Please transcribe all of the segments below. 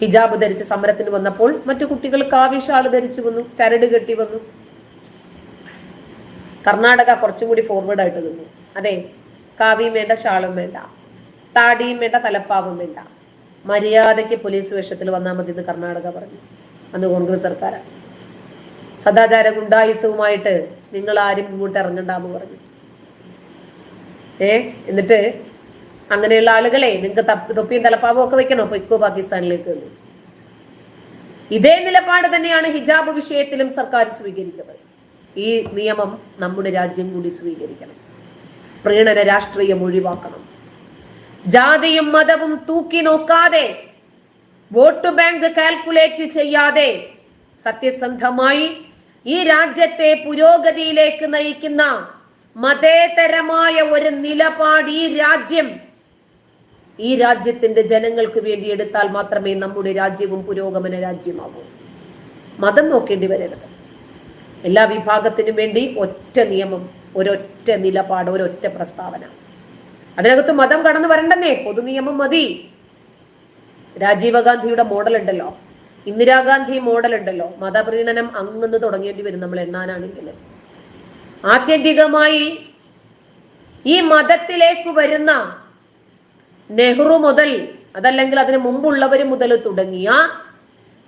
ഹിജാബ് ധരിച്ച് സമരത്തിന് വന്നപ്പോൾ മറ്റു കുട്ടികൾ കാവി ഷാൾ ധരിച്ചു വന്നു ചരട് കെട്ടി വന്നു. കർണാടക കുറച്ചും കൂടി ഫോർവേഡ് ആയിട്ട് നിന്നു. അതെ കാവിയും വേണ്ട ഷാളും വേണ്ട. താടിയും വേണ്ട തലപ്പാവും വേണ്ട. മര്യാദയ്ക്ക് പോലീസ് വേഷത്തിൽ വന്നാൽ മതി എന്ന് കർണാടക പറഞ്ഞു. അന്ന് കോൺഗ്രസ് സർക്കാർ സദാചാര ഗുണ്ടായുസവുമായിട്ട് നിങ്ങൾ ആരും ഇങ്ങോട്ട് ഇറങ്ങണ്ടെന്ന് പറഞ്ഞു. ഏ എന്നിട്ട് അങ്ങനെയുള്ള ആളുകളെ നിങ്ങൾക്ക് തപ്പ് തൊപ്പിയും തലപ്പാവും ഒക്കെ വെക്കണോ? പൊയ്ക്കോ പാകിസ്ഥാനിലേക്ക് ഇതേ നിലപാട് തന്നെയാണ് ഹിജാബ് വിഷയത്തിലും സർക്കാർ സ്വീകരിച്ചത്. ഈ നിയമം നമ്മുടെ രാജ്യം കൂടി സ്വീകരിക്കണം. പ്രീണന രാഷ്ട്രീയം ഒഴിവാക്കണം. ജാതിയും മതവും തൂക്കി നോക്കാതെ വോട്ട് ബാങ്ക് കാൽക്കുലേറ്റ് ചെയ്യാതെ സത്യസന്ധമായി ഈ രാജ്യത്തെ പുരോഗതിയിലേക്ക് നയിക്കുന്ന മതേതരമായ ഒരു നിലപാട് ഈ രാജ്യം ഈ രാജ്യത്തിന്റെ ജനങ്ങൾക്ക് വേണ്ടി എടുത്താൽ മാത്രമേ നമ്മുടെ രാജ്യവും പുരോഗമന രാജ്യമാകൂ മതം നോക്കേണ്ടി വരരുത്. എല്ലാ വിഭാഗത്തിനും വേണ്ടി ഒറ്റ നിയമം ഒരൊറ്റ നിലപാട് ഒരൊറ്റ പ്രസ്താവന. അതിനകത്ത് മതം കടന്നു വരണ്ടെന്നേ പൊതു നിയമം മതി. രാജീവ് ഗാന്ധിയുടെ മോഡൽ ഉണ്ടല്ലോ. ഇന്ദിരാഗാന്ധി മോഡൽ ഉണ്ടല്ലോ. മതപ്രീണനം അങ്ങന്ന് തുടങ്ങേണ്ടി വരും നമ്മൾ എണ്ണാനാണെങ്കിൽ. ആത്യന്തികമായി ഈ മതത്തിലേക്ക് വരുന്ന നെഹ്റു മുതൽ അതല്ലെങ്കിൽ അതിന് മുമ്പുള്ളവർ മുതൽ തുടങ്ങിയ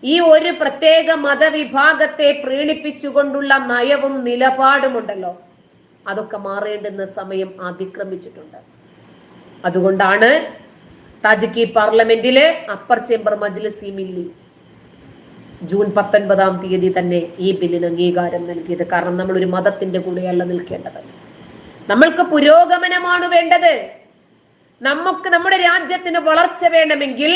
ഈ ഒരു പ്രത്യേക മതവിഭാഗത്തെ പ്രീണിപ്പിച്ചുകൊണ്ടുള്ള നയവും നിലപാടുമുണ്ടല്ലോ. അതൊക്കെ മാറേണ്ടുന്ന സമയം അതിക്രമിച്ചിട്ടുണ്ട്. അതുകൊണ്ടാണ് താജിക്കി പാർലമെന്റിൽ അപ്പർ ചേംബർ മജ്ലിസ് ഈ ജൂൺ പത്തൊൻപതാം തീയതി തന്നെ ഈ ബില്ലിന് അംഗീകാരം നൽകിയത്. കാരണം നമ്മൾ ഒരു മതത്തിന്റെ കൂടെയല്ല നിൽക്കേണ്ടത്. നമ്മൾക്ക് പുരോഗമനമാണ് വേണ്ടത്. നമുക്ക് നമ്മുടെ രാജ്യത്തിന് വളർച്ച വേണമെങ്കിൽ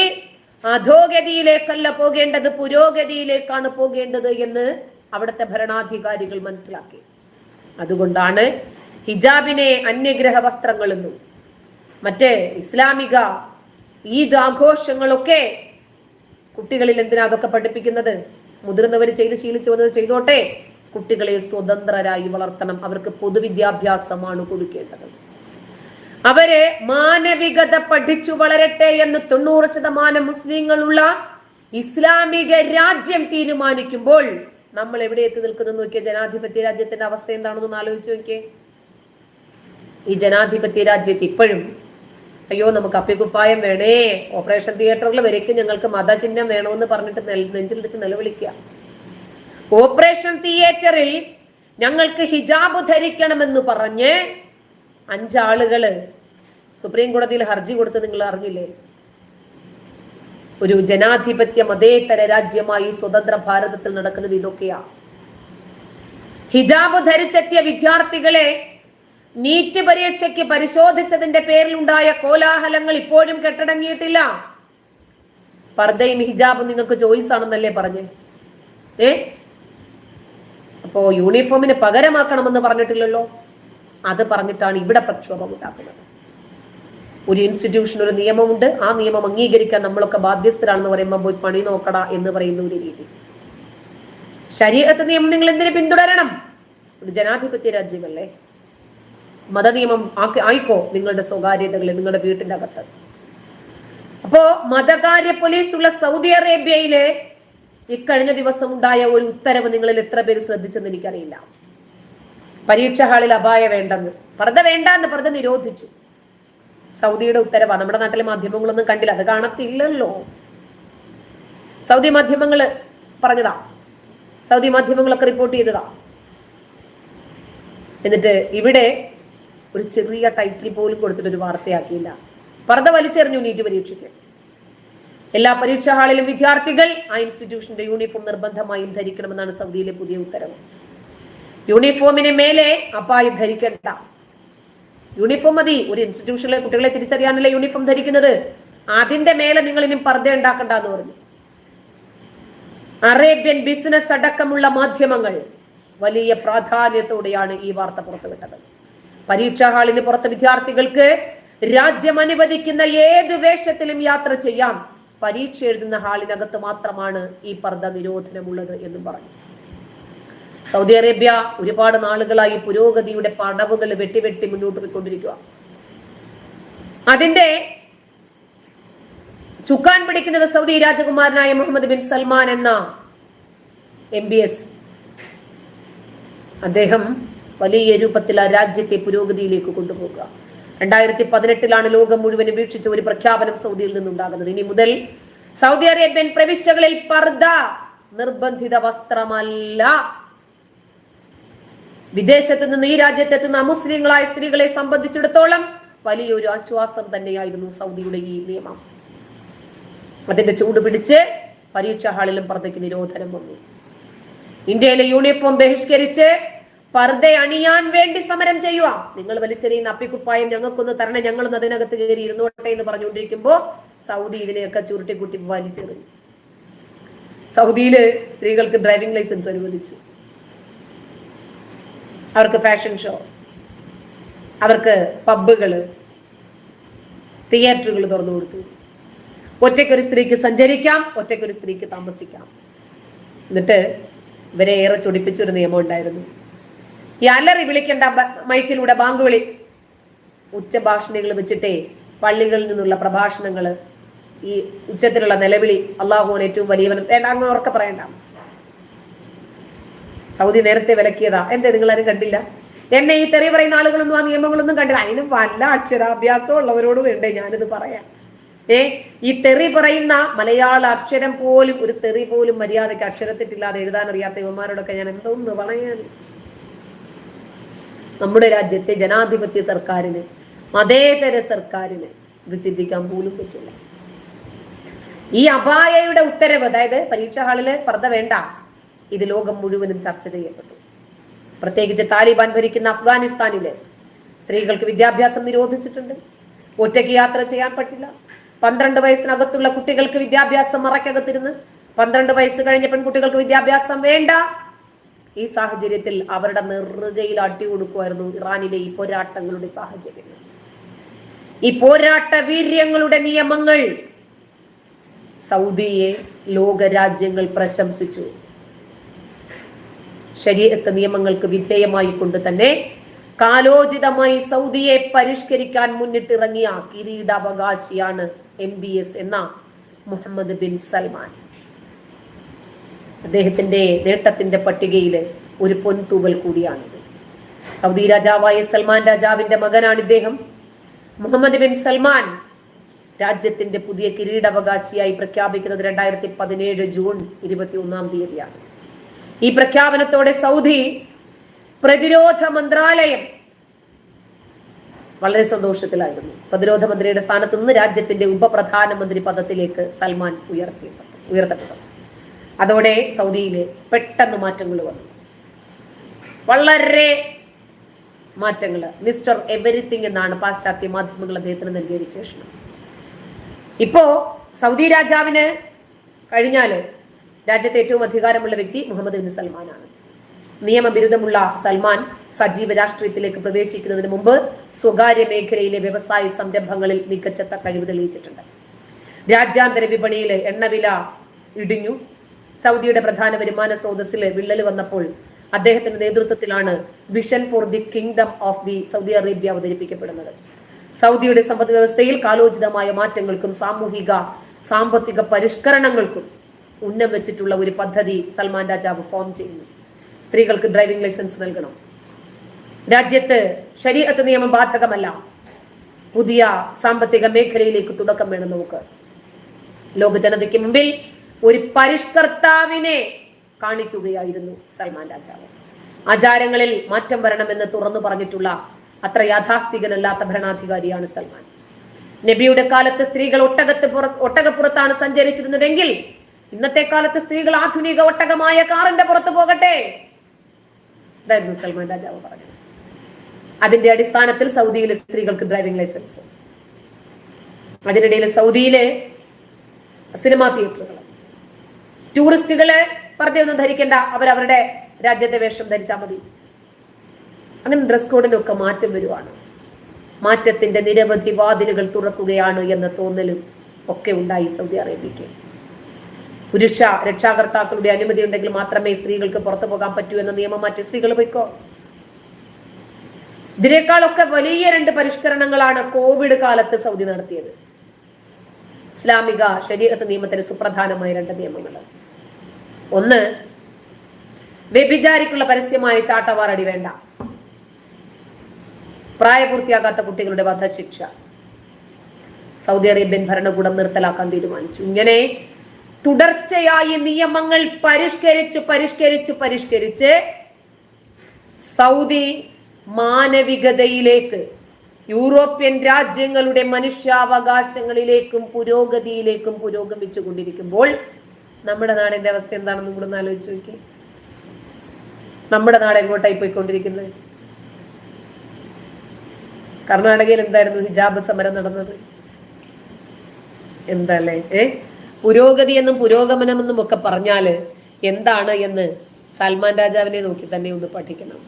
അധോഗതിയിലേക്കല്ല പോകേണ്ടത് പുരോഗതിയിലേക്കാണ് പോകേണ്ടത് എന്ന് അവിടുത്തെ ഭരണാധികാരികൾ മനസ്സിലാക്കി. അതുകൊണ്ടാണ് ഹിജാബിനെ അന്യഗ്രഹ വസ്ത്രങ്ങളെന്നും മറ്റേ ഇസ്ലാമിക ഈദ് ആഘോഷങ്ങളൊക്കെ കുട്ടികളിൽ എന്തിനാ അതൊക്കെ പഠിപ്പിക്കുന്നത്? മുതിർന്നവർ ചെയ്ത് ശീലിച്ചു വന്നത് ചെയ്തോട്ടെ. കുട്ടികളെ സ്വതന്ത്രരായി വളർത്തണം. അവർക്ക് പൊതുവിദ്യാഭ്യാസമാണ് കൊടുക്കേണ്ടത്. അവർ മാനവികത പഠിച്ചു വളരട്ടെ എന്ന് തൊണ്ണൂറ് ശതമാനം മുസ്ലിങ്ങളുള്ള ഇസ്ലാമിക രാജ്യം തീരുമാനിക്കുമ്പോൾ നമ്മൾ എവിടെ എത്തി നിൽക്കുന്നു നോക്കിയ? ജനാധിപത്യ രാജ്യത്തിന്റെ അവസ്ഥ എന്താണെന്ന് ആലോചിച്ച് നോക്കിയേ. ഈ ജനാധിപത്യ രാജ്യത്ത് ഇപ്പോഴും അയ്യോ നമുക്ക് അപ്പിക്കുപ്പായം വേണേ. ഓപ്പറേഷൻ തിയേറ്ററിൽ വരയ്ക്കും ഞങ്ങൾക്ക് മതചിഹ്നം വേണമെന്ന് പറഞ്ഞിട്ട് നെഞ്ചിൽ നെഞ്ചിലിടിച്ച് നിലവിളിക്കുക. ഓപ്പറേഷൻ തിയേറ്ററിൽ ഞങ്ങൾക്ക് ഹിജാബ് ധരിക്കണമെന്ന് പറഞ്ഞ് അഞ്ചാളുകൾ സുപ്രീം കോടതിയിൽ ഹർജി കൊടുത്ത് നിങ്ങൾ അറിഞ്ഞില്ലേ? ഒരു ജനാധിപത്യ മതേതര രാജ്യമായി സ്വതന്ത്ര ഭാരതത്തിൽ നടക്കുന്നത് ഇതൊക്കെയാ. ഹിജാബ് ധരിച്ചെത്തിയ വിദ്യാർത്ഥികളെ നീറ്റ് പരീക്ഷയ്ക്ക് പരിശോധിച്ചതിന്റെ പേരിൽ ഉണ്ടായ കോലാഹലങ്ങൾ ഇപ്പോഴും കെട്ടടങ്ങിയിട്ടില്ല. പർദ്ദയും ഹിജാബും നിങ്ങൾക്ക് ചോയ്സ് ആണെന്നല്ലേ പറഞ്ഞ്? ഏ? അപ്പോ യൂണിഫോമിന് പകരമാക്കണമെന്ന് പറഞ്ഞിട്ടില്ലല്ലോ? അത് പറഞ്ഞിട്ടാണ് ഇവിടെ പ്രക്ഷോഭം ഉണ്ടാക്കുന്നത്. ഒരു ഇൻസ്റ്റിറ്റ്യൂഷൻ ഒരു നിയമമുണ്ട്. ആ നിയമം അംഗീകരിക്കാൻ നമ്മളൊക്കെ ബാധ്യസ്ഥരാണെന്ന് പറയുമ്പോൾ പോയി പണി നോക്കട എന്ന് പറയുന്ന ഒരു രീതി. ശരീരത്ത് നിയമം നിങ്ങൾ എന്തിനു പിന്തുടരണം? ഒരു ജനാധിപത്യ രാജ്യമല്ലേ മതനിയമം ആക്കി ആയിക്കോ നിങ്ങളുടെ സ്വകാര്യതകളിൽ നിങ്ങളുടെ വീട്ടിന്റെ അകത്ത്. അപ്പോ മതകാര്യ പോലീസ് ഉള്ള സൗദി അറേബ്യയിലെ ഇക്കഴിഞ്ഞ ദിവസം ഉണ്ടായ ഒരു ഉത്തരവ് നിങ്ങളിൽ എത്ര പേര് ശ്രദ്ധിച്ചെന്ന് എനിക്കറിയില്ല. പരീക്ഷ ഹാളിൽ അപായ വേണ്ടെന്ന്. പർദ്ദ വേണ്ടെന്ന് പർദ്ദ നിരോധിച്ചു. സൗദിയുടെ ഉത്തരവാ. നമ്മുടെ നാട്ടിലെ മാധ്യമങ്ങളൊന്നും കണ്ടില്ല. അത് കാണത്തില്ലല്ലോ. സൗദി മാധ്യമങ്ങൾ പറഞ്ഞതാ. സൗദി മാധ്യമങ്ങളൊക്കെ റിപ്പോർട്ട് ചെയ്തതാ. എന്നിട്ട് ഇവിടെ ഒരു ചെറിയ ടൈറ്റിൽ പോലും കൊടുത്തിട്ട് ഒരു വാർത്തയാക്കിയില്ല. പർദ്ദ വലിച്ചെറിഞ്ഞു നീറ്റ് പരീക്ഷയ്ക്ക്. എല്ലാ പരീക്ഷാ ഹാളിലും വിദ്യാർത്ഥികൾ ആ ഇൻസ്റ്റിറ്റ്യൂഷന്റെ യൂണിഫോം നിർബന്ധമായും ധരിക്കണമെന്നാണ് സൗദിയിലെ പുതിയ ഉത്തരവ്. യൂണിഫോമിന് മേലെ അപ്പായി ധരിക്കണ്ട. യൂണിഫോം മതി. ഒരു ഇൻസ്റ്റിറ്റ്യൂഷനിലെ കുട്ടികളെ തിരിച്ചറിയാനല്ലേ യൂണിഫോം ധരിക്കുന്നത്? അതിന്റെ മേലെ നിങ്ങൾ ഇനി പർദ്ദ ഉണ്ടാക്കണ്ട എന്ന് പറഞ്ഞു. അറേബ്യൻ ബിസിനസ് അടക്കമുള്ള മാധ്യമങ്ങൾ വലിയ പ്രാധാന്യത്തോടെയാണ് ഈ വാർത്ത പുറത്തുവിട്ടത്. പരീക്ഷാ ഹാളിന് പുറത്ത് വിദ്യാർത്ഥികൾക്ക് രാജ്യം അനുവദിക്കുന്ന ഏത് വേഷത്തിലും യാത്ര ചെയ്യാം. പരീക്ഷ എഴുതുന്ന ഹാളിനകത്ത് മാത്രമാണ് ഈ പർദ്ദ നിരോധനമുള്ളത് എന്നും പറഞ്ഞു. സൗദി അറേബ്യ ഒരുപാട് നാളുകളായി പുരോഗതിയുടെ പടവുകൾ വെട്ടി വെട്ടി മുന്നോട്ട് പോയിക്കൊണ്ടിരിക്കുക. അതിന്റെ ചുക്കാൻ പിടിക്കുന്നത് സൗദി രാജകുമാരനായ മുഹമ്മദ് ബിൻ സൽമാൻ എന്ന എം ബി എസ് അദ്ദേഹം വലിയ രൂപത്തിൽ ആ രാജ്യത്തെ പുരോഗതിയിലേക്ക് കൊണ്ടുപോകുക രണ്ടായിരത്തി പതിനെട്ടിലാണ് ലോകം മുഴുവൻ വീക്ഷിച്ച ഒരു പ്രഖ്യാപനം സൗദിയിൽ നിന്നുണ്ടാകുന്നത്. ഇനി മുതൽ സൗദി അറേബ്യൻ പ്രവിശ്യകളിൽ പർദ നിർബന്ധിത വസ്ത്രമല്ല. വിദേശത്ത് നിന്ന് ഈ രാജ്യത്തെത്തുന്ന അമുസ്ലിങ്ങളായ സ്ത്രീകളെ സംബന്ധിച്ചിടത്തോളം വലിയൊരു ആശ്വാസം തന്നെയായിരുന്നു സൗദിയുടെ ഈ നിയമം. അതിന്റെ ചൂട് പിടിച്ച് പരീക്ഷാ ഹാളിലും പർദ്ദയ്ക്ക് നിരോധനം വന്നു. ഇന്ത്യയിലെ യൂണിഫോം ബഹിഷ്കരിച്ച് പർദ്ദ അണിയാൻ വേണ്ടി സമരം ചെയ്യുക. നിങ്ങൾ വലിച്ചെറിയുന്ന അപ്പിക്കുപ്പായം ഞങ്ങൾക്കൊന്ന് തരണം ഞങ്ങളൊന്ന് അതിനകത്ത് കയറി ഇരുന്നോട്ടെ എന്ന് പറഞ്ഞുകൊണ്ടിരിക്കുമ്പോ സൗദി ഇതിനെയൊക്കെ ചുരുട്ടിക്കുട്ടി വലിച്ചെറിഞ്ഞു. സൗദിയിൽ സ്ത്രീകൾക്ക് ഡ്രൈവിംഗ് ലൈസൻസ് അനുവദിച്ചു. അവർക്ക് ഫാഷൻ ഷോ അവർക്ക് പബ്ബുകൾ തിയേറ്ററുകൾ തുറന്നു കൊടുത്തു. ഒറ്റയ്ക്കൊരു സ്ത്രീക്ക് സഞ്ചരിക്കാം ഒറ്റയ്ക്കൊരു സ്ത്രീക്ക് താമസിക്കാം. എന്നിട്ട് ഇവരെ ഏറെ ചൊടിപ്പിച്ചൊരു നിയമം ഉണ്ടായിരുന്നു. ഈ അലറി വിളിക്കേണ്ട മൈക്കിലൂടെ ബാങ്ക് വിളി. ഉച്ചഭാഷണികൾ വെച്ചിട്ടേ പള്ളികളിൽ നിന്നുള്ള പ്രഭാഷണങ്ങൾ ഈ ഉച്ചത്തിലുള്ള നിലവിളി അള്ളാഹുവാണ് ഏറ്റവും വലിയവൻ വേണ്ട അങ്ങ് ഉറക്കെ പറയണ്ട. സൗദി നേരത്തെ വിലക്കിയതാ. എന്തേ നിങ്ങളാരും കണ്ടില്ല? എന്നെ ഈ തെറി പറയുന്ന ആളുകളൊന്നും ആ നിയമങ്ങളൊന്നും കണ്ടില്ല. അതിന് വല്ല അക്ഷരാഭ്യാസം ഉള്ളവരോട് വേണ്ടേ ഞാനിത് പറയാം ഏ ഈ തെറി പറയുന്ന മലയാള അക്ഷരം പോലും ഒരു തെറി പോലും മര്യാദയ്ക്ക് അക്ഷരത്തിട്ടില്ലാതെ എഴുതാൻ അറിയാത്ത ഇവന്മാരോടൊക്കെ ഞാൻ എന്തോന്ന് പറയാൻ? നമ്മുടെ രാജ്യത്തെ ജനാധിപത്യ സർക്കാരിന് മതേതര സർക്കാരിന് ഇത് ചിന്തിക്കാൻ പോലും പറ്റില്ല. ഈ അപായയുടെ ഉത്തരവ് അതായത് പരീക്ഷാ ഹാളിൽ പർദ്ദ വേണ്ട. ഇത് ലോകം മുഴുവനും ചർച്ച ചെയ്യപ്പെട്ടു. പ്രത്യേകിച്ച് താലിബാൻ ഭരിക്കുന്ന അഫ്ഗാനിസ്ഥാനിലെ സ്ത്രീകൾക്ക് വിദ്യാഭ്യാസം നിരോധിച്ചിട്ടുണ്ട്. ഒറ്റയ്ക്ക് യാത്ര ചെയ്യാൻ പറ്റില്ല. പന്ത്രണ്ട് വയസ്സിനകത്തുള്ള കുട്ടികൾക്ക് വിദ്യാഭ്യാസം മറക്കകത്തിരുന്ന് പന്ത്രണ്ട് വയസ്സ് കഴിഞ്ഞ പെൺകുട്ടികൾക്ക് വിദ്യാഭ്യാസം വേണ്ട. ഈ സാഹചര്യത്തിൽ അവരുടെ നെറുകയിൽ അടി കൊടുക്കുമായിരുന്നു ഇറാനിലെ ഈ പോരാട്ടങ്ങളുടെ സാഹചര്യങ്ങൾ ഈ പോരാട്ട വീര്യങ്ങളുടെ നിയമങ്ങൾ സൗദിയെ ലോകരാജ്യങ്ങൾ പ്രശംസിച്ചു. ശരീരത്തെ നിയമങ്ങൾക്ക് വിധേയമായി കൊണ്ട് തന്നെ കാലോചിതമായി സൗദിയെ പരിഷ്കരിക്കാൻ മുന്നിട്ടിറങ്ങിയ കിരീടാവകാശിയാണ് എം ബി എസ് എന്ന മുഹമ്മദ് ബിൻ സൽമാൻ. അദ്ദേഹത്തിന്റെ നേട്ടത്തിന്റെ പട്ടികയിൽ ഒരു പൊൻതൂവൽ കൂടിയാണിത്. സൗദി രാജാവായ സൽമാൻ രാജാവിന്റെ മകനാണ് ഇദ്ദേഹം. മുഹമ്മദ് ബിൻ സൽമാൻ രാജ്യത്തിന്റെ പുതിയ കിരീടാവകാശിയായി പ്രഖ്യാപിക്കുന്നത് രണ്ടായിരത്തി പതിനേഴ് ജൂൺ ഇരുപത്തി ഒന്നാം തീയതിയാണ്. ഈ പ്രഖ്യാപനത്തോടെ സൗദി പ്രതിരോധ മന്ത്രാലയം വളരെ സന്തോഷത്തിലായിരുന്നു. പ്രതിരോധ മന്ത്രിയുടെ സ്ഥാനത്ത് നിന്ന് രാജ്യത്തിന്റെ ഉപപ്രധാനമന്ത്രി പദത്തിലേക്ക് സൽമാൻ ഉയർത്തിയിട്ടുണ്ട് ഉയർത്തപ്പെട്ടു. അതോടെ സൗദിയിൽ പെട്ടെന്ന് മാറ്റങ്ങൾ വന്നു. വളരെ മാറ്റങ്ങൾ. മിസ്റ്റർ എവരിത്തിങ് എന്നാണ് പാശ്ചാത്യ മാധ്യമങ്ങൾ അദ്ദേഹത്തിന് നൽകിയ വിശേഷണം ഇപ്പോ സൗദി രാജാവിന് കഴിഞ്ഞാൽ രാജ്യത്തെ ഏറ്റവും അധികാരമുള്ള വ്യക്തി മുഹമ്മദ് ബിൻ സൽമാനാണ്. നിയമബിരുദമുള്ള സൽമാൻ സജീവ രാഷ്ട്രീയത്തിലേക്ക് പ്രവേശിക്കുന്നതിന് മുമ്പ് സ്വകാര്യ മേഖലയിലെ വ്യവസായ സംരംഭങ്ങളിൽ മികച്ചത്ത കഴിവ് തെളിയിച്ചിട്ടുണ്ട്. രാജ്യാന്തര വിപണിയിൽ എണ്ണവില ഇടിഞ്ഞു. സൗദിയുടെ പ്രധാന വരുമാന സ്രോതസ്സിൽ വിള്ളൽ വന്നപ്പോൾ അദ്ദേഹത്തിന്റെ നേതൃത്വത്തിലാണ് vision for the kingdom of the Saudi Arabia അവതരിപ്പിക്കപ്പെടുന്നത്. സൗദിയുടെ സമ്പദ് വ്യവസ്ഥയിൽ കാലോചിതമായ മാറ്റങ്ങൾക്കും സാമൂഹിക സാമ്പത്തിക പരിഷ്കരണങ്ങൾക്കും ഉന്നം വെച്ചിട്ടുള്ള ഒരു പദ്ധതി സൽമാൻ രാജാവ് ഫോം ചെയ്യുന്നു. സ്ത്രീകൾക്ക് ഡ്രൈവിംഗ് ലൈസൻസ് നൽകണം. രാജ്യത്ത് ശരീരത്ത് നിയമം ബാധകമല്ല. പുതിയ സാമ്പത്തിക മേഖലയിലേക്ക് തുടക്കം വേണം നമുക്ക്. ലോക ജനതയ്ക്ക് മുമ്പിൽ ഒരു പരിഷ്കർത്താവിനെ കാണിക്കുകയായിരുന്നു സൽമാൻ രാജാവ്. ആചാരങ്ങളിൽ മാറ്റം വരണമെന്ന് തുറന്നു പറഞ്ഞിട്ടുള്ള അത്ര യാഥാസ്ഥികനല്ലാത്ത ഭരണാധികാരിയാണ് സൽമാൻ. നബിയുടെ കാലത്ത് സ്ത്രീകൾ ഒട്ടകത്ത് പുറ ഒട്ടകപ്പുറത്താണ് സഞ്ചരിച്ചിരുന്നതെങ്കിൽ ഇന്നത്തെ കാലത്ത് സ്ത്രീകൾ ആധുനിക ഒട്ടകമായ കാറിന്റെ പുറത്ത് പോകട്ടെ? ഇതായിരുന്നു സൽമാൻ രാജാവ് പറഞ്ഞത്. അതിന്റെ അടിസ്ഥാനത്തിൽ സൗദിയിലെ സ്ത്രീകൾക്ക് ഡ്രൈവിംഗ് ലൈസൻസ്. അതിനിടയിൽ സൗദിയിലെ സിനിമാ തിയേറ്ററുകൾ. ടൂറിസ്റ്റുകളെ പറഞ്ഞൊന്നും ധരിക്കേണ്ട. അവരവരുടെ രാജ്യത്തെ വേഷം ധരിച്ചാൽ മതി. അങ്ങനെ ഡ്രസ് കോഡിനൊക്കെ മാറ്റം വരുവാണ്. മാറ്റത്തിന്റെ നിരവധി വാതിലുകൾ തുറക്കുകയാണ് എന്ന തോന്നലും ഒക്കെ ഉണ്ടായി സൗദി അറേബ്യക്ക് പുരുഷ രക്ഷാകർത്താക്കളുടെ അനുമതി ഉണ്ടെങ്കിൽ മാത്രമേ സ്ത്രീകൾക്ക് പുറത്തു പോകാൻ പറ്റൂ എന്ന നിയമം മാറ്റി സ്ത്രീകൾ പോയിക്കോ? ഇതിനേക്കാളൊക്കെ വലിയ രണ്ട് പരിഷ്കരണങ്ങളാണ് കോവിഡ് കാലത്ത് സൗദി നടത്തിയത്. ഇസ്ലാമിക ശരീരത്ത് നിയമത്തിന് സുപ്രധാനമായ രണ്ട് നിയമങ്ങൾ. ഒന്ന് വ്യഭിചാരിക്കുള്ള പരസ്യമായ ചാട്ടവാറടി വേണ്ട. പ്രായപൂർത്തിയാകാത്ത കുട്ടികളുടെ വധശിക്ഷ. സൗദി അറേബ്യൻ ഭരണകൂടം നിർത്തലാക്കാൻ തീരുമാനിച്ചു. ഇങ്ങനെ തുടർച്ചയായി നിയമങ്ങൾ പരിഷ്കരിച്ച് പരിഷ്കരിച്ച് പരിഷ്കരിച്ച് സൗദി മാനവികതയിലേക്ക് യൂറോപ്യൻ രാജ്യങ്ങളുടെ മനുഷ്യാവകാശങ്ങളിലേക്കും പുരോഗതിയിലേക്കും പുരോഗമിച്ചു കൊണ്ടിരിക്കുമ്പോൾ നമ്മുടെ നാടിന്റെ അവസ്ഥ എന്താണെന്ന് കൂടെ ഒന്ന് ആലോചിച്ച് നോക്കി നമ്മുടെ നാട് എങ്ങോട്ടായി പോയിക്കൊണ്ടിരിക്കുന്നത്? കർണാടകയിൽ എന്തായിരുന്നു ഹിജാബ് സമരം നടന്നത്? എന്താ അല്ലേ? ഏ? പുരോഗതി എന്നും പുരോഗമനമെന്നും ഒക്കെ പറഞ്ഞാൽ എന്താണ് എന്ന് സൽമാൻ രാജാവിനെ നോക്കി തന്നെ ഒന്ന് പഠിക്കണം.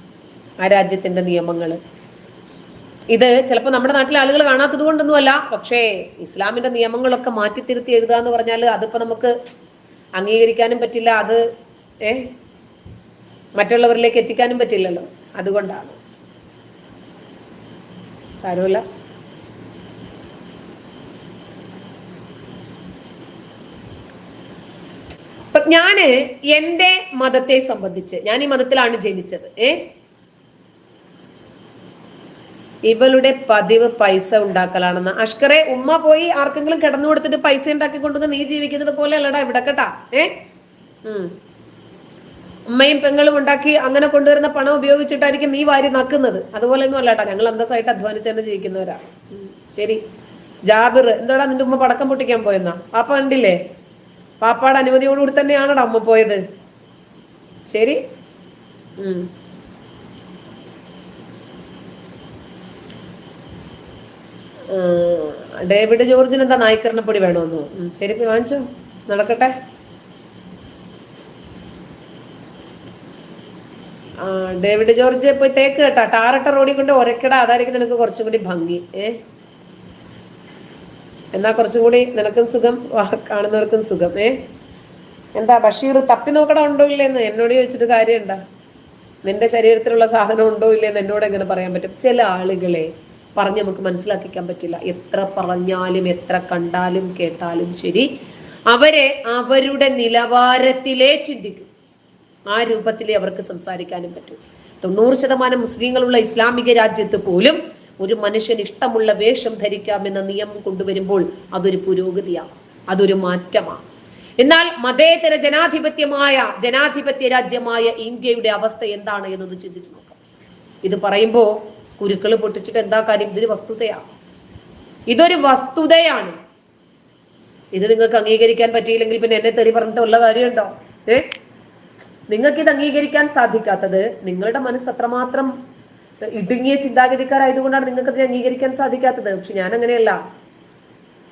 ആ രാജ്യത്തിന്റെ നിയമങ്ങൾ ഇത് ചിലപ്പോൾ നമ്മുടെ നാട്ടിലെ ആളുകൾ കാണാത്തത് കൊണ്ടൊന്നുമല്ല പക്ഷേ ഇസ്ലാമിന്റെ നിയമങ്ങളൊക്കെ മാറ്റി തിരുത്തി എഴുതുക എന്ന് പറഞ്ഞാൽ അതിപ്പോ നമുക്ക് അംഗീകരിക്കാനും പറ്റില്ല. അത് ഏ? മറ്റുള്ളവരിലേക്ക് എത്തിക്കാനും പറ്റില്ലല്ലോ. അതുകൊണ്ടാണ്. സാരമില്ല. ഞാൻ എന്റെ മതത്തെ സംബന്ധിച്ച് ഞാൻ ഈ മതത്തിലാണ് ജനിച്ചത് ഏ? ഇവളുടെ പതിവ് പൈസ ഉണ്ടാക്കലാണെന്ന്. അഷ്കറെ ഉമ്മ പോയി ആർക്കെങ്കിലും കിടന്നു കൊടുത്തിട്ട് പൈസ ഉണ്ടാക്കി കൊണ്ടുവന്ന് നീ ജീവിക്കുന്നത് പോലെ അല്ലടാ ഇവിടെ കേട്ടാ ഏ? ഉമ്മയും പെങ്ങളും ഉണ്ടാക്കി അങ്ങനെ കൊണ്ടുവരുന്ന പണം ഉപയോഗിച്ചിട്ടായിരിക്കും നീ വാരി നക്കുന്നത്. അതുപോലെയൊന്നും അല്ലാട്ടാ ഞങ്ങൾ അന്തസ്സായിട്ട് അധ്വാനിച്ച് തന്നെ ജീവിക്കുന്നവരാ. ശരി. ജാബിർ എന്താടാ നിന്റെ ഉമ്മ പടക്കം പൊട്ടിക്കാൻ പോയെന്നാ? ആ കണ്ടില്ലേ പാപ്പാടെ അനുമതിയോടുകൂടി തന്നെയാണോ അമ്മ പോയത്. ശരി? ഡേവിഡ് ജോർജിന് എന്താ നായ്ക്കറിനപ്പൊടി വേണമെന്ന് ശരി വാങ്ങിച്ചോ. നടക്കട്ടെ. ഡേവിഡ് ജോർജ് പോയി തേക്ക് കേട്ടാ. ടാറിട്ട റോഡിൽ കൊണ്ട് ഒരക്കട. അതായിരിക്കും നിനക്ക് കുറച്ചും കൂടി ഭംഗി. ഏ? എന്നാ കുറച്ചും കൂടി നിനക്കും സുഖം കാണുന്നവർക്കും സുഖം ഏ? എന്താ ബഷീർ തപ്പി നോക്കണ ഉണ്ടോ ഇല്ലേന്ന്? എന്നോട് ചോദിച്ചിട്ട് കാര്യമുണ്ടാ? നിന്റെ ശരീരത്തിലുള്ള സാധനം ഉണ്ടോ ഇല്ലേന്ന് എന്നോട് എങ്ങനെ പറയാൻ പറ്റും? ചില ആളുകളെ പറഞ്ഞ് നമുക്ക് മനസ്സിലാക്കിക്കാൻ പറ്റില്ല. എത്ര പറഞ്ഞാലും എത്ര കണ്ടാലും കേട്ടാലും ശരി അവരെ അവരുടെ നിലവാരത്തിലേ ചിന്തിക്കും. ആ രൂപത്തിലേ അവർക്ക് സംസാരിക്കാനും പറ്റും. തൊണ്ണൂറ് ശതമാനം മുസ്ലിങ്ങളുള്ള ഇസ്ലാമിക രാജ്യത്ത് പോലും ഒരു മനുഷ്യൻ ഇഷ്ടമുള്ള വേഷം ധരിക്കാമെന്ന നിയമം കൊണ്ടുവരുമ്പോൾ അതൊരു പുരോഗതിയാണ് അതൊരു മാറ്റമാണ്. എന്നാൽ മതേതര ജനാധിപത്യമായ ജനാധിപത്യ രാജ്യമായ ഇന്ത്യയുടെ അവസ്ഥ എന്താണ് എന്നത് ചിന്തിച്ചു നോക്കാം. ഇത് പറയുമ്പോൾ കുരുക്കൾ പൊട്ടിച്ചിട്ട് എന്താ കാര്യം? ഇതൊരു വസ്തുതയാണ്. ഇതൊരു വസ്തുതയാണ്. ഇത് നിങ്ങൾക്ക് അംഗീകരിക്കാൻ പറ്റിയില്ലെങ്കിൽ പിന്നെ എന്നെ തെറി പറഞ്ഞിട്ടുള്ള കാര്യമുണ്ടോ? ഏ? നിങ്ങൾക്ക് ഇത് അംഗീകരിക്കാൻ സാധിക്കാത്തത് നിങ്ങളുടെ മനസ്സ് അത്രമാത്രം ഇടുങ്ങിയ ചിന്താഗതിക്കാരായതുകൊണ്ടാണ് നിങ്ങൾക്ക് അതിനെ അംഗീകരിക്കാൻ സാധിക്കാത്തത്. പക്ഷെ ഞാൻ അങ്ങനെയല്ല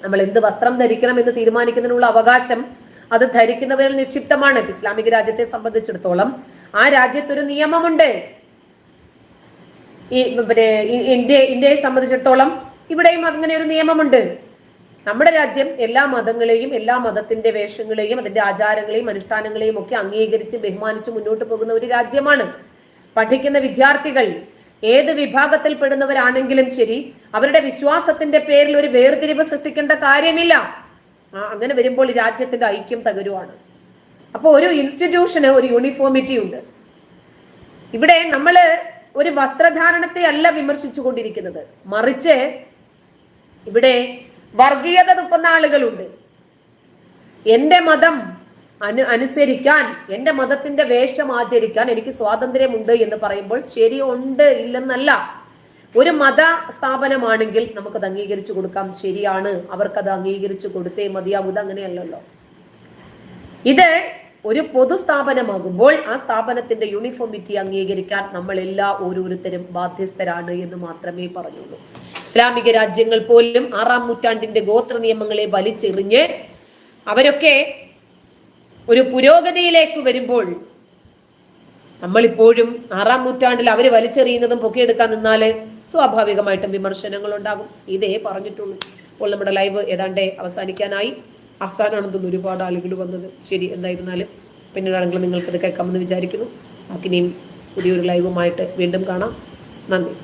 നമ്മൾ എന്ത് വസ്ത്രം ധരിക്കണം എന്ന് തീരുമാനിക്കുന്നതിനുള്ള അവകാശം അത് ധരിക്കുന്നവരിൽ നിക്ഷിപ്തമാണ്. ഇസ്ലാമിക രാജ്യത്തെ സംബന്ധിച്ചിടത്തോളം ആ രാജ്യത്തൊരു നിയമമുണ്ട്. ഈ പിന്നെ ഇന്ത്യ ഇന്ത്യയെ സംബന്ധിച്ചിടത്തോളം ഇവിടെയും അങ്ങനെ ഒരു നിയമമുണ്ട്. നമ്മുടെ രാജ്യം എല്ലാ മതങ്ങളെയും എല്ലാ മതത്തിന്റെ വേഷങ്ങളെയും അതിന്റെ ആചാരങ്ങളെയും അനുഷ്ഠാനങ്ങളെയും ഒക്കെ അംഗീകരിച്ച് ബഹുമാനിച്ച് മുന്നോട്ട് പോകുന്ന ഒരു രാജ്യമാണ്. പഠിക്കുന്ന വിദ്യാർത്ഥികൾ ഏത് വിഭാഗത്തിൽപ്പെടുന്നവരാണെങ്കിലും ശരി അവരുടെ വിശ്വാസത്തിന്റെ പേരിൽ ഒരു വേർതിരിവ് സൃഷ്ടിക്കേണ്ട കാര്യമില്ല. അങ്ങനെ വരുമ്പോൾ രാജ്യത്തിന്റെ ഐക്യം തകരുവാണ്. അപ്പോൾ ഒരു ഇൻസ്റ്റിറ്റ്യൂഷന് ഒരു യൂണിഫോമിറ്റി ഉണ്ട്. ഇവിടെ നമ്മൾ ഒരു വസ്ത്രധാരണത്തെ അല്ല വിമർശിച്ചു കൊണ്ടിരിക്കുന്നത് മറിച്ച് ഇവിടെ വർഗീയത തുപ്പുന്ന ആളുകളുണ്ട്. എന്റെ മതം അനു അനുസരിക്കാൻ എന്റെ മതത്തിന്റെ വേഷം ആചരിക്കാൻ എനിക്ക് സ്വാതന്ത്ര്യമുണ്ട് എന്ന് പറയുമ്പോൾ ശരി ഉണ്ട് ഇല്ലെന്നല്ല. ഒരു മത സ്ഥാപനമാണെങ്കിൽ നമുക്കത് അംഗീകരിച്ചു കൊടുക്കാം. ശരിയാണ്. അവർക്കത് അംഗീകരിച്ചു കൊടുത്തേ മതിയാവൂ. ഇത് അങ്ങനെയല്ലല്ലോ. ഇത് ഒരു പൊതുസ്ഥാപനമാകുമ്പോൾ ആ സ്ഥാപനത്തിന്റെ യൂണിഫോമിറ്റി അംഗീകരിക്കാൻ നമ്മൾ എല്ലാ ഓരോരുത്തരും ബാധ്യസ്ഥരാണ് എന്ന് മാത്രമേ പറഞ്ഞുള്ളൂ ഇസ്ലാമിക രാജ്യങ്ങൾ പോലും ആറാം നൂറ്റാണ്ടിന്റെ ഗോത്ര നിയമങ്ങളെ വലിച്ചെറിഞ്ഞ് അവരൊക്കെ ഒരു പുരോഗതിയിലേക്ക് വരുമ്പോൾ നമ്മളിപ്പോഴും ആറാം നൂറ്റാണ്ടിൽ അവർ വലിച്ചെറിയുന്നതും പൊക്കിയെടുക്കാൻ നിന്നാൽ സ്വാഭാവികമായിട്ടും വിമർശനങ്ങൾ ഉണ്ടാകും ഇതേ പറഞ്ഞിട്ടുള്ളൂ. അപ്പോൾ നമ്മുടെ ലൈവ് ഏതാണ്ട് അവസാനിക്കാനായി. അവസാനമാണെന്ന് ഒരുപാട് ആളുകൾ വന്നത്. ശരി എന്തായിരുന്നാലും പിന്നീടാണെങ്കിൽ നിങ്ങൾക്കത് കേൾക്കാമെന്ന് വിചാരിക്കുന്നു. നമുക്കിനിയും പുതിയൊരു ലൈവുമായിട്ട് വീണ്ടും കാണാം. നന്ദി.